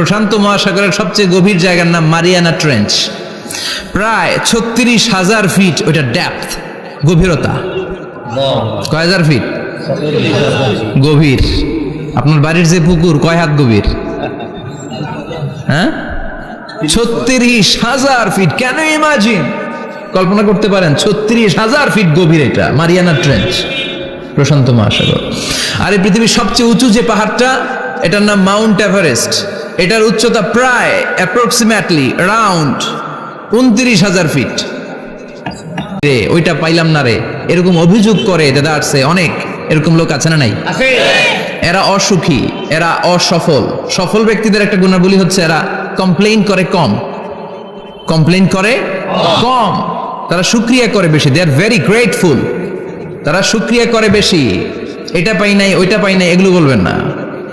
প্রশান্ত মহাসাগরের সবচেয়ে গভীর জায়গার নাম মারিয়ানা ট্রেঞ্চ। প্রায় ছত্রিশ হাজার ফিট ওইটা ড্যাপথ গভীরতা। কয় হাজার ফিট? গভীর। আপনার বাড়ির যে পুকুর, কয় হাত গভীর? হ্যাঁ? ছত্রিশ হাজার ফিট। কেন ইমাজিন কল্পনা করতে পারেন, ছত্রিশ হাজার ফিট গভীর এটা, মারিয়ানা ট্রেঞ্চ, প্রশান্ত মহাসাগর। আর এই পৃথিবীর সবচেয়ে উঁচু যে পাহাড়টা এটার নাম মাউন্ট এভারেস্ট। এটার উচ্চতা প্রায় অ্যাপ্রক্সিমেটলি রাউন্ড উনত্রিশ হাজার ফিট রে ওইটা পাইলাম না রে। এরকম অভিযোগ করে দাদা আসছে অনেক। এরকম লোক আছে না নাই? এরা অসুখী এরা অসফল। সফল ব্যক্তিদের একটা গুণাবলী হচ্ছে এরা কমপ্লেইন করে কম। কমপ্লেন করে কম। তারা সুক্রিয়া করে বেশি। দে আর ভেরি গ্রেটফুল তারা সুক্রিয়া করে বেশি। এটা পাই নাই ওইটা পাই নাই এগুলো বলবেন না।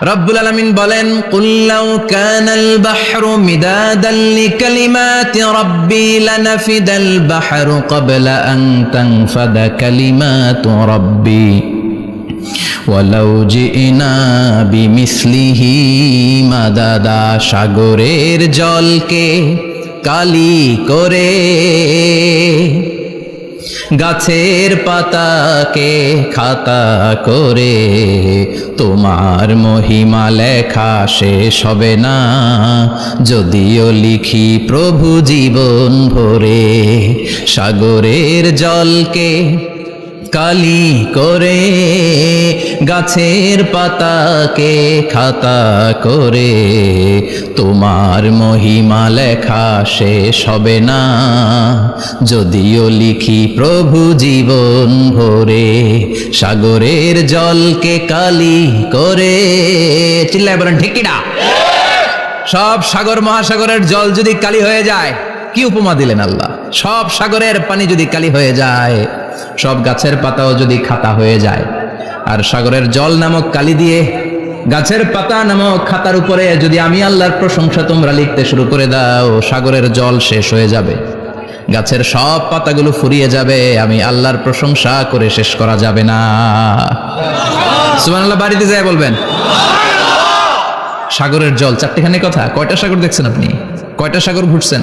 রব্বুল আলামিন বলেন কুল্লাউ কানাল বাহরু মিদাদান লিকালিমাতি রাব্বি লানাফিদাল বাহরু ক্বাবলা আন তানফাদা কালিমাতু রাব্বি ওয়ালাউ জিনা বিমিসলিহি মাদাদা সাগরের জলকে কালি করে। গাছের পাতাকে খাতা করে তোমার মহিমা লেখা শেষ হবে না। যদিও লিখি প্রভু জীবন ভরে সাগরের জলকে কালি করে গাছের পাতাকে খাতা করে। তোমার মহিমা লেখা শেষ হবে না, যদিও লিখি প্রভু জীবন ভরে। সাগরের জলকে কালি করে। চিল্লায় বলেন ঠিকিটা সব সাগর মহাসাগরের জল যদি কালি হয়ে যায়, কি উপমা দিলেন আল্লাহ? সব সাগরের পানি যদি কালি হয়ে যায় সব গাছের পাতাও যদি খাতা হয়ে যায়। আর সাগরের জল নামক কালি দিয়ে গাছের পাতা নামক খাতার উপরে যদি আমি আল্লাহর প্রশংসা তোমরা লিখতে শুরু করে দাও, সাগরের জল শেষ হয়ে যাবে। গাছের সব পাতাগুলো ফুরিয়ে যাবে, আমি আল্লাহর প্রশংসা করে শেষ করা যাবে না। সুবহানাল্লাহ, বাড়িতে যায় বলবেন? সাগরের জল, চারটিখানি কথা। কয়টা সাগর দেখছেন আপনি? কয়টা সাগর ঘুরছেন?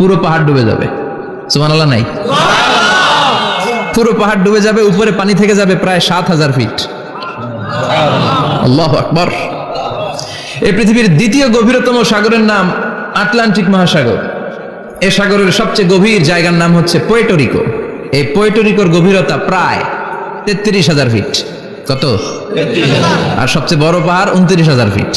পুরো পাহাড় ডুবে যাবে। সুমানাল্লাহ নাই? পুরো পাহাড় ডুবে যাবে উপরে পানি থেকে যাবে প্রায় সাত হাজার ফিট আল্লাহ আকবর। এই পৃথিবীর দ্বিতীয় গভীরতম সাগরের নাম আটলান্টিক মহাসাগর। এ সাগরের সবচেয়ে গভীর জায়গার নাম হচ্ছে পোয়েটোরিকো এই পোয়েটোরিকোর গভীরতা প্রায় তেত্রিশ হাজার ফিট কত? আর সবচেয়ে বড় পাহাড় উনত্রিশ হাজার ফিট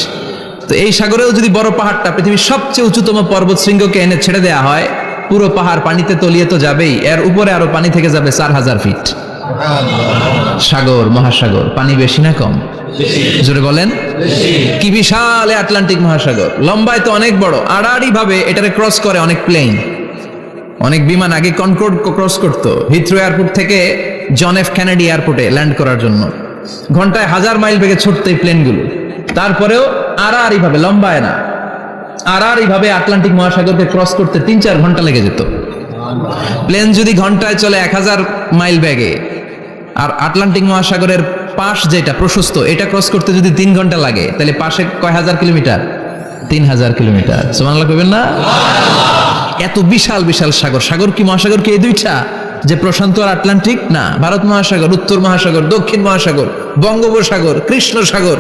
তো এই সাগরেও যদি বড় পাহাড়টা পৃথিবীর সবচেয়ে উঁচুতম পর্বত শৃঙ্গকে এনে ছেড়ে দেয়া হয়, পুরো পাহাড় পানিতে তলিয়ে তো যাবেই। এর উপরে আরও পানি থেকে যাবে চার হাজার ফিট। সাগর, মহাসাগর, পানি বেশি না কম? জোরে বলেন। কি বিশাল আটলান্টিক মহাসাগর। লম্বায় তো অনেক বড়। আড়াআড়ি ভাবে এটারে ক্রস করে অনেক প্লেন। অনেক বিমান আগে কনকোর্ড ক্রস করতো। হিথ্রো এয়ারপোর্ট থেকে জন এফ কেনেডি এয়ারপোর্টে ল্যান্ড করার জন্য। ঘন্টায় হাজার মাইল বেগে ছুটতো প্লেনগুলো। তারপরেও আড়াআড়ি ভাবে, লম্বায় না। আড়াআড়ি ভাবে আটলান্টিক মহাসাগরকে ক্রস করতে তিন চার ঘণ্টা লেগে যেত। প্লেন যদি ঘন্টায় চলে এক হাজার মাইল ব্যাগে আর আটলান্টিক মহাসাগরের পাশ যেটা প্রশস্ত, এটা ক্রস করতে যদি তিন ঘণ্টা লাগে, তাহলে পাশে কয় হাজার কিলোমিটার? তিন হাজার কিলোমিটার। সুমানলা করবেন না? এত বিশাল বিশাল সাগর। সাগর কি মহাসাগর কি এই দুইটা? যে প্রশান্ত আর আটলান্টিক? না, ভারত মহাসাগর, উত্তর মহাসাগর, দক্ষিণ মহাসাগর, বঙ্গোপসাগর কৃষ্ণ সাগর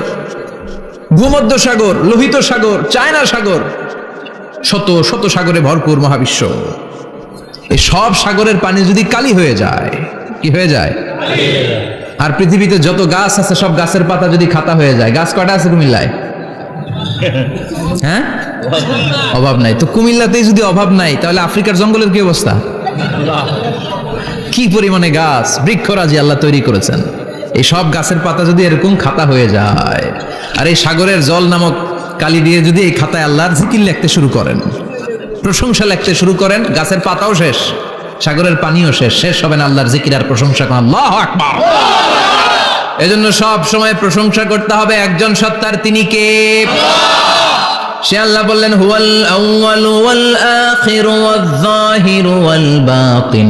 ভূমধ্য সাগর লোহিত সাগর, চায়না সাগর, শত শত সাগরে ভরপুর মহাবিশ্ব। এই সব সাগরের পানি যদি কালি হয়ে যায়, কি হয়ে যায়? আর পৃথিবীতে যত গাছ আছে, সব গাছের পাতা যদি খাতা হয়ে যায়, গাছ কটা আছে কুমিল্লায়? হ্যাঁ? অভাব নাই। তো কুমিল্লাতেই যদি অভাব নাই, তাহলে আফ্রিকার জঙ্গলের কি অবস্থা? কি পরিমাণে গাছ? বৃক্ষরাজি আল্লাহ তৈরি করেছেন। এই সব গাছের পাতা যদি এরকম খাতা হয়ে যায়, আর এই সাগরের জল নামক কালি দিয়ে যদি এই খাতায় আল্লাহর জিকির লিখতে শুরু করেন, প্রশংসা লিখতে শুরু করেন, গাছের পাতাও শেষ, সাগরের পানিও শেষ শেষ হবেন আল্লাহর জিকির আর প্রশংসা করেন আল্লাহ আকবার! এজন্য সব সময় প্রশংসা করতে হবে একজন সত্তার, তিনি কে? সে আল্লাহ বললেন, হুয়াল আউয়াল ওয়াল আখির ওয়াল ওয়াল বাতিন।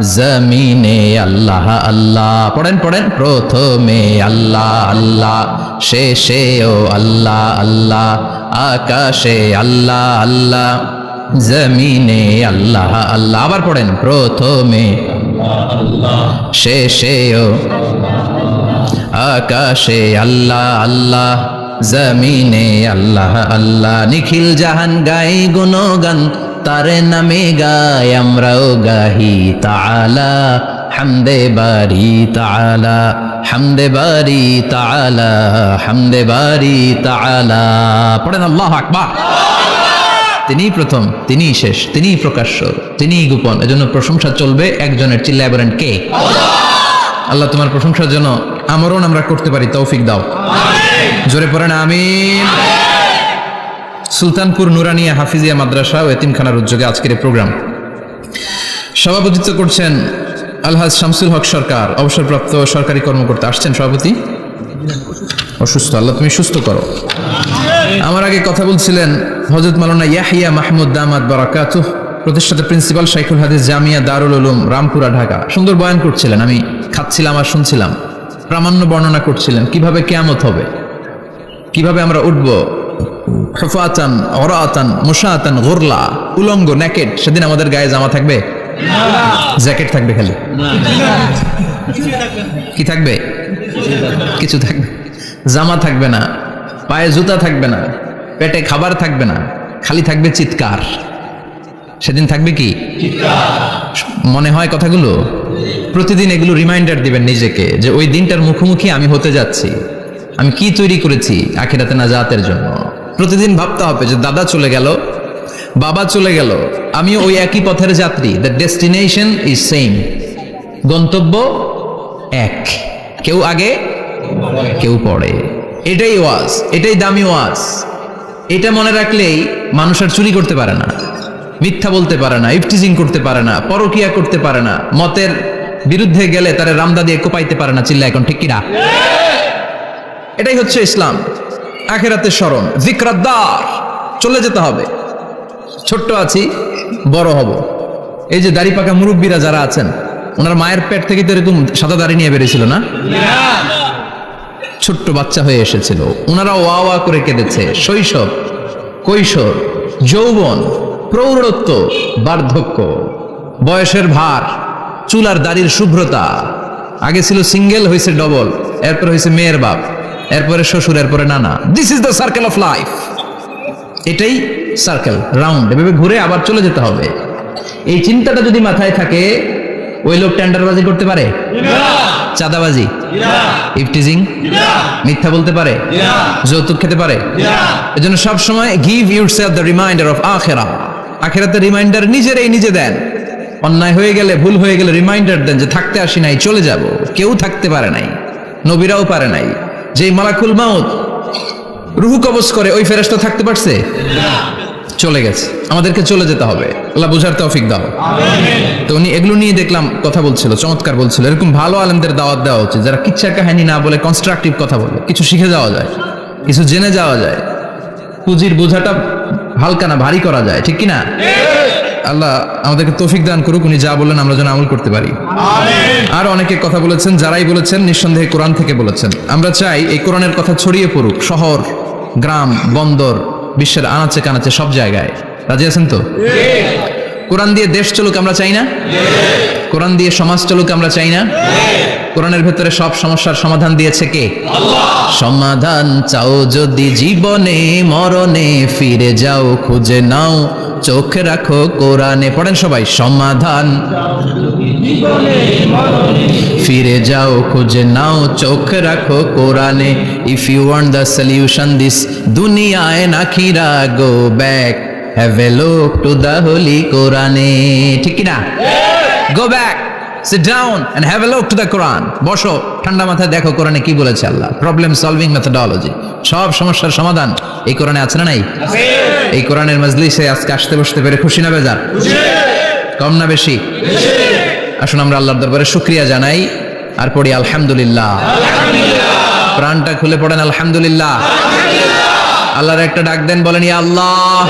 জমিনে আল্লাহ আল্লাহ। পড়েন পড়েন। প্রথমে আল্লাহ আল্লাহ। শেষে ও আল্লাহ আল্লাহ। আকাশে আল্লাহ আল্লাহ। জমিনে আল্লাহ আল্লাহ। আবার পড়েন। প্রথমে শেষে ও আকাশে আল্লাহ আল্লাহ। জমিনে আল্লাহ আল্লাহ। নিখিল জাহান গাই গুণগান তারে নামে গাই আমরাও গাহি তাআলা হামদে বারি তালা হামদে বারি তাআলা হামদে বারি তাআলা। পড়েন আল্লাহ আকবার। তিনি প্রথম তিনি শেষ তিনিই প্রকাশ্য তিনিই গোপন। এজন্য প্রশংসা চলবে একজনের চিল্লায় বলেন কে? আল্লাহ তোমার প্রশংসার জন্য আমরণ আমরা করতে পারি তৌফিক দাও। জোরে পড়েন আমিন। সুলতানপুর নুরানিয়া হাফিজিয়া মাদ্রাসা ও এতিমখানার উদ্যোগে আজকের এই প্রোগ্রাম। সভাপতিত্ব করছেন আলহাজ শামসুল হক সরকার, অবসরপ্রাপ্ত সরকারি কর্মকর্তা। আসছেন সভাপতি? অসুস্থ, আল্লাহ তুমি সুস্থ করো। আমার আগে কথা বলছিলেন হজরত মালানা ইয়াহিয়া মাহমুদ দামাদ বারাকাতু প্রতিষ্ঠাতা প্রিন্সিপাল শাইখুল হাদিস জামিয়া দারুল উলুম, রামপুরা, ঢাকা। সুন্দর বয়ান করছিলেন, আমি খাচ্ছিলাম আর শুনছিলাম। প্রামাণ্য বর্ণনা করছিলেন, কীভাবে কেয়ামত হবে? কীভাবে আমরা উঠব? হফাতান অরাতান মুসাতান গোরলা, উলঙ্গ, নেকেট। সেদিন আমাদের গায়ে জামা থাকবে? জ্যাকেট থাকবে খালি। কি থাকবে? কিছু থাকবে। জামা থাকবে না, পায়ে জুতা থাকবে না, পেটে খাবার থাকবে না, খালি থাকবে চিৎকার। সেদিন থাকবে কি? মনে হয় কথাগুলো? প্রতিদিন এগুলো রিমাইন্ডার দিবেন নিজেকে যে ওই দিনটার মুখোমুখি আমি হতে যাচ্ছি। আমি কি তৈরি করেছি আখেরাতে না জাতের জন্য? প্রতিদিন ভাবতে হবে যে দাদা চলে গেল, বাবা চলে গেল। আমিও ওই একই পথের যাত্রী। দ্য ডেস্টিনেশন ইজ সেম গন্তব্য এক। কেউ আগে, কেউ পড়ে এটাই ওয়াজ, এটাই দামি ওয়াজ। এটা মনে রাখলেই মানুষ আর চুরি করতে পারে না, মিথ্যা বলতে পারে না, ইফটিজিং করতে পারে না, পরকিয়া করতে পারে না, মতের বিরুদ্ধে গেলে তারা রামদা দিয়ে কোপাইতে পারে না চিল্লা এখন, ঠিক কিনা? এটাই হচ্ছে ইসলাম। আখেরাতের স্মরণ। জিক্রাদ্দার চলে যেতে হবে। ছোট্ট আছি, বড় হব। এই যে দাড়ি পাকা মুরব্বীরা যারা আছেন, ওনার মায়ের পেট থেকে তো এরকম সাদা দাড়ি নিয়ে বেরিয়েছিল না? ছোট্ট বাচ্চা হয়ে এসেছিল। ওনারা ওয়া ওয়া করে কেঁদেছে। শৈশব, কৈশোর, যৌবন, প্রৌঢ়ত্ব, বার্ধক্য, বয়সের ভার চুলার দাড়ির শুভ্রতা। আগে ছিল সিঙ্গেল হয়েছে ডবল এরপর হয়েছে মেয়ের বাপ। এরপরে শ্বশুর, এরপরে নানা। This is the circle of life এটাই সার্কেল রাউন্ড এভাবে ঘুরে আবার চলে যেতে হবে। এই চিন্তাটা যদি মাথায় থাকে, ওই লোক টেন্ডারবাজি করতে পারে? চাঁদাবাজি? ইফটিজিং? মিথ্যা বলতে পারে? যৌতুক খেতে পারে? এজন্য সব সময় give yourself the reminder of আখেরা। আখেরাতে রিমাইন্ডার নিজেরাই নিজে দেন। অন্যায় হয়ে গেলে, ভুল হয়ে গেলে রিমাইন্ডার দেন যে থাকতে আসি নাই, চলে যাব। কেউ থাকতে পারে নাই। নবীরাও পারে নাই। যে মালাকুল মাউত রুহু কবজ করে ওই ফেরেশতা থাকতে পারছে? চলে গেছে। আমাদেরকে চলে যেতে হবে। আল্লাহ বুঝার তৌফিক দাও। তো উনি এগুলো নিয়ে দেখলাম কথা বলছিল চমৎকার বলছিল। এরকম ভালো আলেমদের দাওয়াত দেওয়া উচিত যারা কিচ্ছার কাহিনী না বলে কনস্ট্রাকটিভ কথা বলে। কিছু শিখে যাওয়া যায় কিছু জেনে যাওয়া যায়। পুঁজির বোঝাটা হালকা না ভারী করা যায় ঠিক কি না? আল্লাহ আমাদেরকে তৌফিক দান করুক উনি যা বললেন আমরা যেন আমল করতে পারি। আর অনেকে কথা বলেছেন যারাই বলেছেন নিঃসন্দেহে কোরআন থেকে বলেছেন। আমরা চাই এই কোরআনের কথা ছড়িয়ে পড়ুক শহর গ্রাম বন্দর বিশ্বের আনাচে কানাচে সব জায়গায়। রাজি আছেন তো? কোরআন দিয়ে দেশ চলুক আমরা চাই না? কোরআন দিয়ে সমাজ চলুক আমরা চাই না? কোরআনের ভেতরে সব সমস্যার সমাধান দিয়েছে কে? সমাধান চাও যদি জীবনে, মরণে, ফিরে যাও, খুঁজে নাও, চোখ রাখো কোরআনে। পড়েন সবাই, সমাধান। ফিরে যাও, খুঁজে নাও, চোখ রাখো কোরআনে। If you want the solution this দুনিয়ায় নাখিরা go back have a look to the holy কোরআনে ঠিক কি না go back sit down and have a look to the Quran বসো ঠান্ডা মাথায় দেখো কোরআনে কি বলেছে আল্লাহ। প্রবলেম সলভিং মেথোডোলজি সব সমস্যার সমাধান এই কোরআনে আছে না নাই? এই কোরআনের মজলিসে আজকে আসতে বসতে পেরে খুশি না বেজার? কম না বেশি? আসুন আমরা আল্লাহর দরবারে শুক্রিয়া জানাই আর পড়ি আলহামদুলিল্লাহ। প্রাণটা খুলে পড়েন আলহামদুলিল্লাহ। আল্লাহর একটা ডাক দেন বলেন ইয়া আল্লাহ।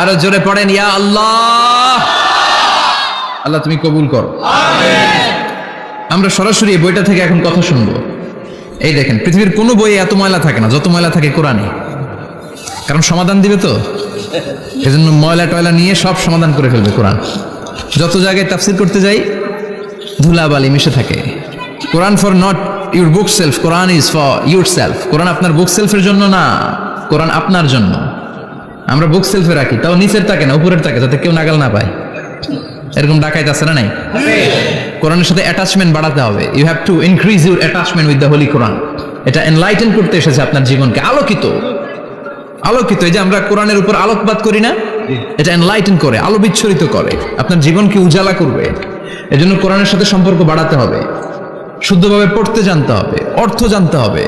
আরও জোরে পড়েন ইয়া আল্লাহ! আল্লাহ তুমি কবুল করো। আমরা সরাসরি এই বইটা থেকে এখন কথা শুনব। এই দেখেন পৃথিবীর কোনো বইয়ে এত ময়লা থাকে না যত ময়লা থাকে কোরআনে। কারণ সমাধান দিবে তো? এজন্য ময়লা টয়লা নিয়ে সব সমাধান করে ফেলবে কোরআন। যত জায়গায় তাফসির করতে যাই ধুলাবালি মিশে থাকে। Quran for not your bookshelf Quran is for yourself কোরআন আপনার বুক সেলফের জন্য না কোরআন আপনার জন্য। আমরা বুক সেলফে রাখি, তাও নিচের থাকে না, উপরের থাকে, যাতে কেউ নাগাল না পায়। এরকম ডাকাইতে আছে না নাই? কোরআনের সাথে অ্যাটাচমেন্ট বাড়াতে হবে। You have to increase your attachment with the holy Quran এটা এনলাইটেন করতে এসেছে আপনার জীবনকে। আলোকিত। আলোকিত, এই যে আমরা কোরআনের উপর আলোকপাত করি না, এটা এনলাইটেন করে আলো বিচ্ছরিত করে। আপনার জীবনকে উজালা করবে। এজন্য কোরআনের সাথে সম্পর্ক বাড়াতে হবে। শুদ্ধভাবে পড়তে জানতে হবে, অর্থ জানতে হবে।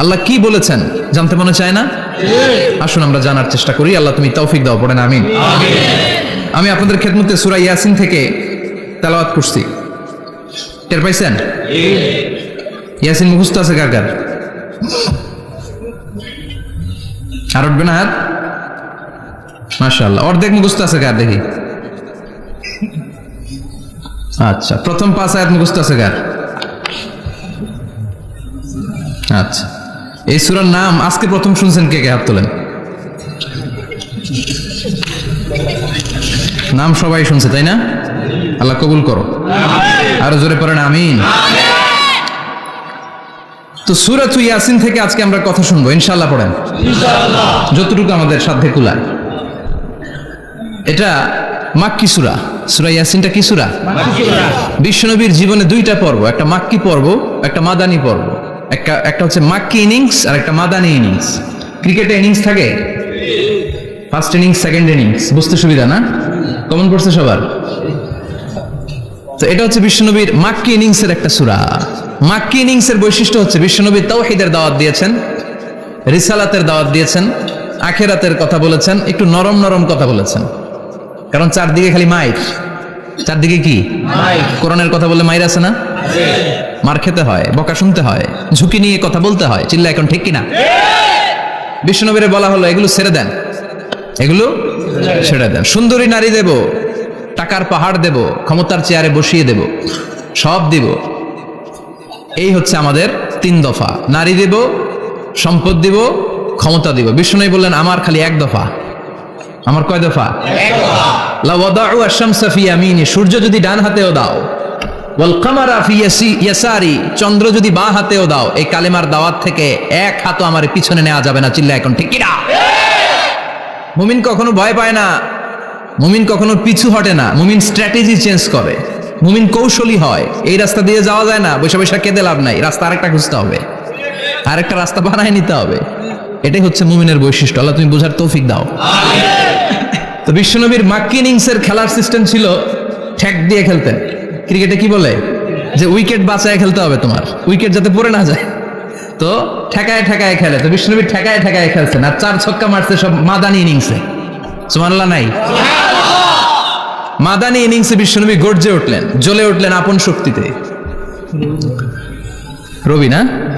আল্লাহ কি বলেছেন? জানতে মনে চায় না? আসুন আমরা জানার চেষ্টা করি। আল্লাহ তুমি তৌফিক দাও পড়েন আমিন। আমি আপনাদের খেদমতে সুরা ইয়াসিন থেকে তেলাওয়াত করছি। টের পাইছেন? ইয়াসিন মুখস্থ আছে কার কার? আর উঠবে না হাত? মাশাআল্লাহ। অর্ধেক মুখস্থ আছে কার দেখি? আচ্ছা প্রথম পাঁচ আয়াত মুখস্থ আছে কার? আচ্ছা। এই সুরার নাম আজকে প্রথম শুনছেন কে কে? হাত তোলেন। নাম সবাই শুনছে তাই না? আল্লাহ কবুল করো। আরও জোরে পড়েন আমিন। তো সুরাত ইয়াসিন থেকে আজকে আমরা কথা শুনব ইনশাল্লাহ পড়েন। যতটুকু আমাদের সাধ্যে কুলায় এটা মাক্কি সুরা। সুরা ইয়াসিনটা কি সুরা। বিশ্বনবীর জীবনে দুইটা পর্ব একটা মাক্কি পর্ব একটা মাদানি পর্ব। একটা একটা হচ্ছে মাক্কি ইনিংস আর একটা মাদানি ইনিংস। ক্রিকেটে ইনিংস থাকে? ফার্স্ট ইনিংস সেকেন্ড ইনিংস বুঝতে সুবিধা না? কমন পড়ছে সবার? তো এটা হচ্ছে বিশ্বনবীর মাক্কি ইনিংসের একটা সুরা। মাক্কি ইনিংসের বৈশিষ্ট্য হচ্ছে বিশ্বনবী তাওহিদের দাওয়াত দিয়েছেন, রিসালাতের দাওয়াত দিয়েছেন, আখেরাতের কথা বলেছেন, একটু নরম নরম কথা বলেছেন। কারণ চারদিকে খালি মাইর চারদিকে কি? কোরআনের কথা বলে মাইর আছে না? মার খেতে হয়, বকা শুনতে হয়, ঝুঁকি নিয়ে কথা বলতে হয়, চিল্লা এখন ঠিক কিনা? বিষ্ণুনবীরে বলা হলো, এগুলো ছেড়ে দেন। এগুলো ছেড়ে দেন। সুন্দরী নারী দেব, টাকার পাহাড় দেব, ক্ষমতার চেয়ারে বসিয়ে দেব, সব দিব। এই হচ্ছে আমাদের তিন দফা। নারী দেব, সম্পদ দিব, ক্ষমতা দিব। বিষ্ণু বললেন, আমার খালি এক দফা। আমার কয় দফা? সূর্য যদি ডান হাতেও দাও চন্দ্র যদি বাঁ হাতেও দাও, এই কালেমার দাওয়াত থেকে এক হাতও আমার পিছনে নেওয়া যাবে না চিল্লা এখন, ঠিক মুমিন কখনো ভয় পায় না, মুমিন কখনো পিছু হটে না, মুমিন স্ট্র্যাটেজি চেঞ্জ করে, মুমিন কৌশলী হয়, এই রাস্তা দিয়ে যাওয়া যায় না বৈশা বৈশা কেঁদে লাভ নাই, রাস্তা আরেকটা খুঁজতে হবে, আরেকটা রাস্তা বানায় নিতে হবে, এটাই হচ্ছে মুমিনের বৈশিষ্ট্য, আল্লাহ তুমি বোঝার তৌফিক দাও। তো বিশ্বনবীর মাক্কি ইনিংসের খেলার সিস্টেম ছিল ঠ্যাক দিয়ে খেলতেন ক্রিকেটে কি বলে? যে উইকেট বাঁচায় খেলতে হবে তোমার। উইকেট যাতে পড়ে না যায়। তো ঠেকায় ঠেকায় খেলে। তো বিষ্ণুনবী ঠেকায় ঠেকায় খেলছেন আর চার ছক্কা মারছে সব মাদানি ইনিংসে। সুমানাল্লাহ নাই। মাদানি ইনিংসে বিশ্বনবী গর্জে উঠলেন, জ্বলে উঠলেন আপন শক্তিতে। রবি না?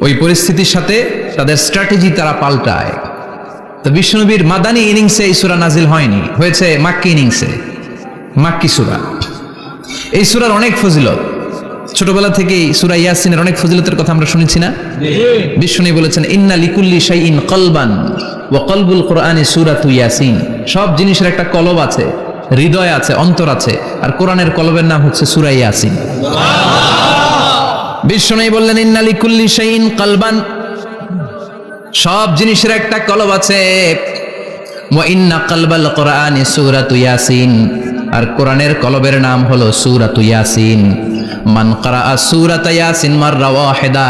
ওই পরিস্থিতির সাথে তাদের স্ট্র্যাটেজি তারা পাল্টায়। তো বিষ্ণুনবীর মাদানী ইনিংসে এই সুরা নাজিল হয়নি। হয়েছে মাক্কি ইনিংসে। মাক্কি সুরা। এই সুরার অনেক ফজিলত। ছোটবেলা থেকেই সুরা ইয়াসিনের অনেক ফজিলতের কথা আমরা শুনেছি না? বিষ্ণু বলেছেন, ইন্না লিকুল্লি শাইইন কলবান ও কলবুল কোরআনে সুরাতু ইয়াসিন। সব জিনিসের একটা কলব আছে, হৃদয় আছে, অন্তর আছে। আর কোরআনের কলবের নাম হচ্ছে সুরা ইয়াসিন। বিষ্ণু বললেন, ইন্না লিকুল্লি শাইইন কলবান। সব জিনিসের একটা কলব আছে। ইন্না কলবাল কোরআনে সুরাতু ইয়াসিন। আর কোরআনের কলবের নাম হলো সুরাতু ইয়াসিন। মান করা সুরাত ইয়াসিন মাররা ওয়াহিদা।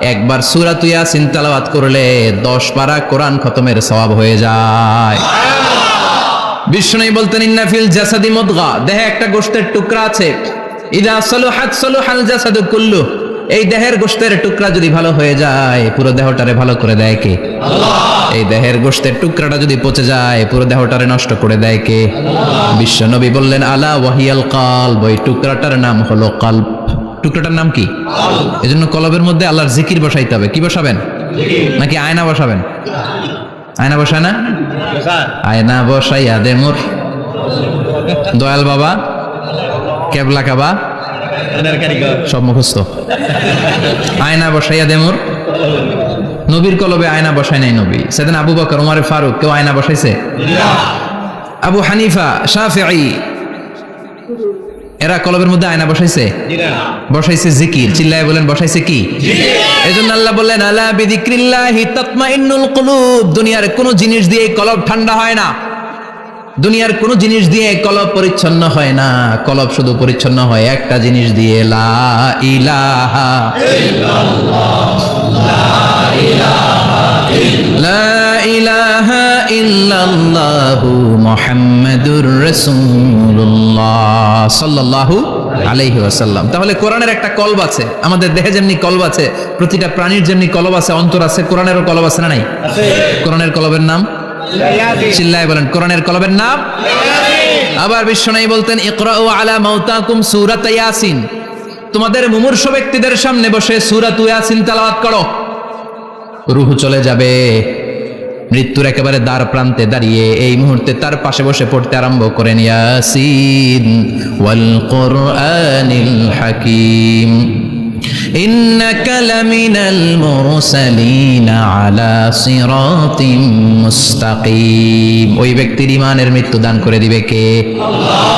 একবার সুরাতু ইয়াসিন তেলাওয়াত করলে দশ পারা কোরআন খতমের সওয়াব হয়ে যায়। বিষ্ণু বলতেন ইন্নাফিল জাসাদি মুদগা। দেহে একটা গোশতের টুকরা আছে। ইদা সলুহাত সলুহাল জাসাদু কুল্লু। এই দেহের গোশতের টুকরা যদি ভালো হয়ে যায় পুরো দেহটারে ভালো করে দেয় কে? এই দেহের গোশতের টুকরাটা যদি পচে যায় পুরো দেহটারে নষ্ট করে দেয় কে? বিশ্ব নবী বললেন আলা ওয়াহিয়াল কালব ওই টুকরাটার নাম হলো কাল্ব। টুকরাটার নাম কি? এজন্য কলবের মধ্যে আল্লাহর জিকির বসাইতে হবে। কি বসাবেন? নাকি আয়না বসাবেন? আয়না বসায় না? আয়না বসাইয়া দে মোর। দয়াল বাবা। কেবলা কাবা? সব মুখস্থ। আয়না বসাইয়া দে মোর। নবীর কলবে আয়না বসায় নাই নবী। সেদিন আবু বকর, উমারে ফারুক, কেউ আয়না বসাইছে? আবু হানিফা, শাফিঈ। এরা কলবের মধ্যে আয়না বসাইছে? বসাইছে জিকির। চিল্লায় বলেন, বসাইছে কি? এজন্য আল্লাহ বললেন, আলা বিদিক্রিল্লাহি তাতমাইন্নুল কুলুব। দুনিয়ার কোনো জিনিস দিয়ে কলব ঠান্ডা হয় না। দুনিয়ার কোনো জিনিস দিয়ে কলব পরিচ্ছন্ন হয় না। কলব শুধু পরিচ্ছন্ন হয় একটা জিনিস দিয়ে। লা ইলাহা লা ইলাহা ইল্লাল্লাহু মুহাম্মাদুর রাসূলুল্লাহ সাল্লাল্লাহু আলাইহি ওয়াসাল্লাম। তাহলে কোরআনের একটা কলব আছে। আমাদের দেহে যেমনি কলব আছে প্রতিটা প্রাণীর যেমনি কলব আছে অন্তর আছে কোরআনেরও কলব আছে না নাই? কোরআনের কলবের নাম? চিল্লায় বলেন কোরআনের কলবের নাম? আবার বিশ্বনাই বলতেন ইকরাউ আলা মাউতাকুম সূরাত ইয়াসিন। তোমাদের মুমূর্ষ ব্যক্তিদের সামনে বসে সূরাত ইয়াসিন তেলাওয়াত করো। রুহ চলে যাবে। মৃত্যুর একেবারে দ্বার প্রান্তে দাঁড়িয়ে এই মুহূর্তে তার পাশে বসে পড়তে আরম্ভ করেন ইয়াসিন ওয়াল কোরআনিল হাকিম। إنك لمن المرسلين على صراط মুস্তাকিম ওই ব্যক্তির ইমানের মৃত্যু দান করে দিবে কে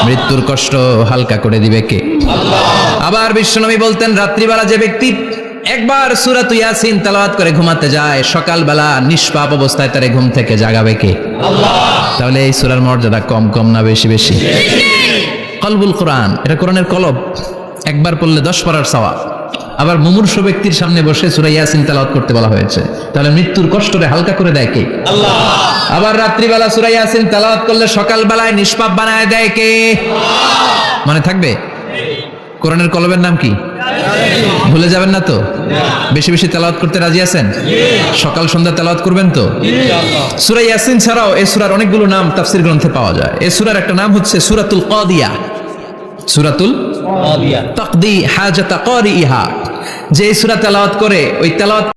মৃত্যুর কষ্ট হালকা করে দিবে কে আবার বিশ্বনবী বলতেন রাত্রিবেলা যে ব্যক্তি একবার সুরাত ইয়াসিন তেলাওয়াত করে ঘুমাতে যায় সকালবেলা নিষ্পাপ অবস্থায় তারে ঘুম থেকে জাগাবে কে তাহলে এই সুরার মর্যাদা কম কম না বেশি বেশি কলবুল কোরআন এটা কোরআনের কলব একবার পড়লে দশ পড়ার সওয়াব আবার মুমূর্ষ ব্যক্তির সামনে বসে সুরা ইয়াসিন তেলাওয়াত করতে বলা হয়েছে। তাহলে মৃত্যুর কষ্টরে হালকা করে দেয় কে? আল্লাহ। আবার রাত্রিবেলা সুরা ইয়াসিন তেলাওয়াত করলে সকালবেলায় নিষ্পাপ বানায় দেয় কে? মানে থাকবে? কোরআনের কলবের নাম কি? ভুলে যাবেন না তো? বেশি বেশি তেলাওয়াত করতে রাজি আছেন? সকাল সন্ধ্যা তেলাওয়াত করবেন তো? সূরা ইয়াসিন ছাড়াও এই সুরার অনেকগুলো নাম তাফসীর গ্রন্থে পাওয়া যায়। এই সুরার একটা নাম হচ্ছে সূরাতুল কাদিয়া। সূরাতুল তাকদি হাজাতা কারিইহা যে সুরা সূরা তেলাওয়াত করে ওই তেলাওয়াত